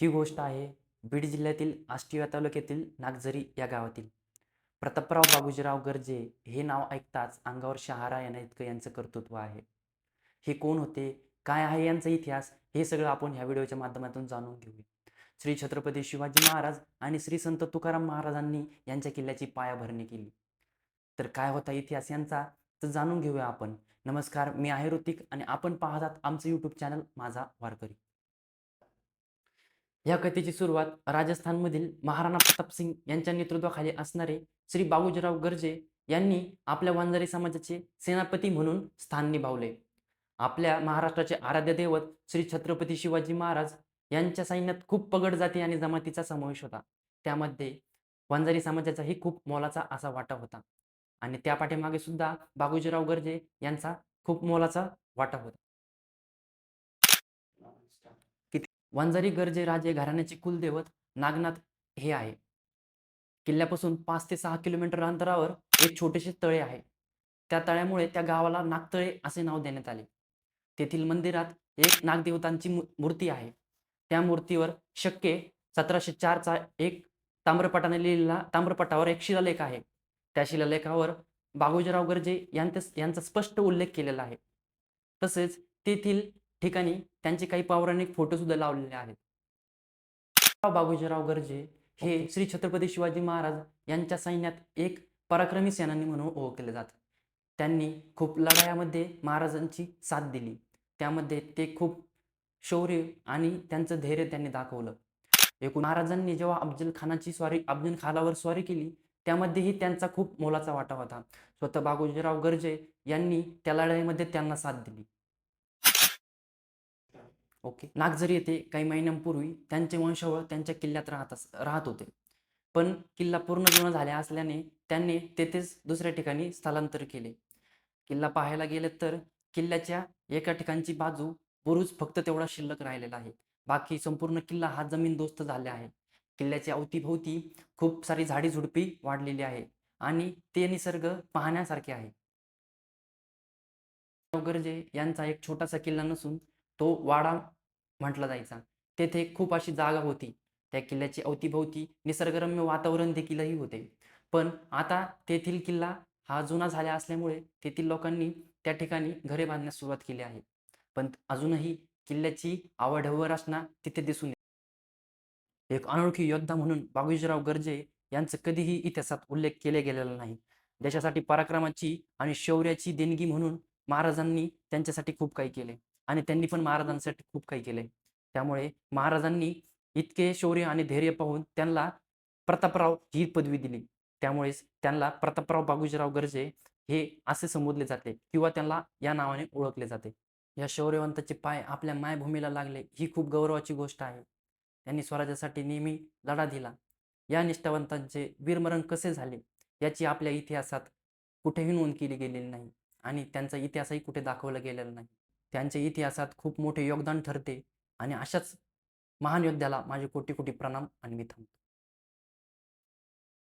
ही गोष्ट आहे बीड जिल्ह्यातील आष्टिया तालुक्यातील नागझरी या गावातील. प्रतापराव बाबूजीराव गर्जे हे नाव ऐकताच अंगावर शहारा यांना इतकं यांचं कर्तृत्व आहे. हे कोण होते? काय आहे यांचा इतिहास? हे सगळं आपण ह्या व्हिडिओच्या माध्यमातून जाणून घेऊया. श्री छत्रपती शिवाजी महाराज आणि श्री संत तुकाराम महाराजांनी यांच्या किल्ल्याची पायाभरणी केली. तर काय होता इतिहास यांचा? तर जाणून घेऊया आपण. नमस्कार मी आहे ऋतिक आणि आपण पाहतात आमचं यूट्यूब चॅनल माझा वारकरी. या कथेची सुरुवात राजस्थानमधील महाराणा प्रताप सिंग यांच्या नेतृत्वाखाली असणारे श्री बाबूजीराव गर्जे यांनी आपल्या वंजारी समाजाचे सेनापती म्हणून स्थान निभावले. आपल्या महाराष्ट्राचे आराध्य दैवत श्री छत्रपती शिवाजी महाराज यांच्या सैन्यात खूप पगड जाती आणि जमातीचा समावेश होता. त्यामध्ये वंजारी समाजाचाही खूप मोलाचा असा वाटा होता. आणि त्या पाठीमागे सुद्धा बाबूजीराव गर्जे यांचा खूप मोलाचा वाटा होता. वंजारी गर्जे राजे घराण्याचे कुलदैवत नागनाथ हे आहे. किल्ल्यापासून पाच ते सहा किलोमीटर अंतरावर एक छोटेसे तळे आहे. त्या तळ्यामुळे त्या गावाला नागतळे असे नाव देण्यात आले. तेथील मंदिरात एक नागदेवतांची मू- मूर्ती आहे. त्या मूर्तीवर शक्य सतराशे चारचा एक ताम्रपटाने लिहिलेला ताम्रपटावर एक शिलालेख आहे. त्या शिलालेखावर बाबूजीराव गर्जे यांचा स्पष्ट उल्लेख केलेला आहे. तसेच तेथील ठिकाणी त्यांचे काही पौराणिक फोटो सुद्धा लावलेले आहेत. बाबूजीराव गर्जे हे श्री छत्रपती शिवाजी महाराज यांच्या सैन्यात एक पराक्रमी सेनानी म्हणून ओळखले जातात. त्यांनी खूप लढायामध्ये महाराजांची साथ दिली. त्यामध्ये ते खूप शौर्य आणि त्यांचं धैर्य त्यांनी दाखवलं. एकूण महाराजांनी जेव्हा अफजल खानाची स्वारी अफजल खानावर स्वारी केली त्यामध्येही त्यांचा खूप मोलाचा वाटा होता. स्वतः बाबूजीराव गर्जे यांनी त्या लढाईमध्ये त्यांना साथ दिली. ओके. नागझरी येथे काही महिन्यांपूर्वी त्यांचे वंशावळ त्यांच्या किल्ल्यात राहत अस राहत होते. पण किल्ला पूर्ण जुना झाल्या असल्याने त्यांनी तेथेच दुसऱ्या ठिकाणी स्थलांतर केले. किल्ला पाहायला गेले तर किल्ल्याच्या एका ठिकाणची बाजू बुरुज फक्त तेवढा शिल्लक राहिलेला आहे. बाकी संपूर्ण किल्ला हा जमीनदोस्त झाले आहे. किल्ल्याच्या अवतीभोवती खूप सारी झाडी झुडपी वाढलेली आहे आणि ते निसर्ग पाहण्यासारखे आहे. गरजे यांचा एक छोटासा किल्ला नसून तो वाडा म्हटला जायचा. तेथे खूप अशी जागा होती. त्या किल्ल्याची अवतीभोवती निसर्गरम्य वातावरण देखीलही होते. पण आता तेथील किल्ला हा जुना झाला असल्यामुळे तेथील लोकांनी त्या ठिकाणी घरे बांधण्यास सुरुवात केली आहे. पण अजूनही किल्ल्याची आवडहवर रचना तिथे दिसून एक अनोळखी योद्धा म्हणून बाबूजीराव गर्जे यांचं कधीही इतिहासात उल्लेख केला गेलेला नाही. देशासाठी पराक्रमाची आणि शौर्याची देणगी म्हणून महाराजांनी त्यांच्यासाठी खूप काही केले. आणि त्यांनी पण महाराजांसाठी खूप काही केले त्यामुळे महाराजांनी इतके शौर्य आणि धैर्य पाहून त्यांना प्रतापराव ही पदवी दिली. त्यामुळेच त्यांना प्रतापराव बागुजीराव गर्जे हे असे संबोधले जाते किंवा त्यांना या नावाने ओळखले जाते. या शौर्यवंताचे पाय आपल्या मायभूमीला लागले ही खूप गौरवाची गोष्ट आहे. त्यांनी स्वराज्यासाठी नेहमी लढा दिला. या निष्ठावंतांचे वीरमरण कसे झाले याची आपल्या इतिहासात कुठेही नोंद केली गेलेली नाही आणि त्यांचा इतिहासही कुठे दाखवला गेलेला नाही. त्यांच्या इतिहासात खूप मोठे योगदान ठरते आणि अशाच महान योद्ध्याला माझे कोटी कोटी प्रणाम आणि मी थांबतो.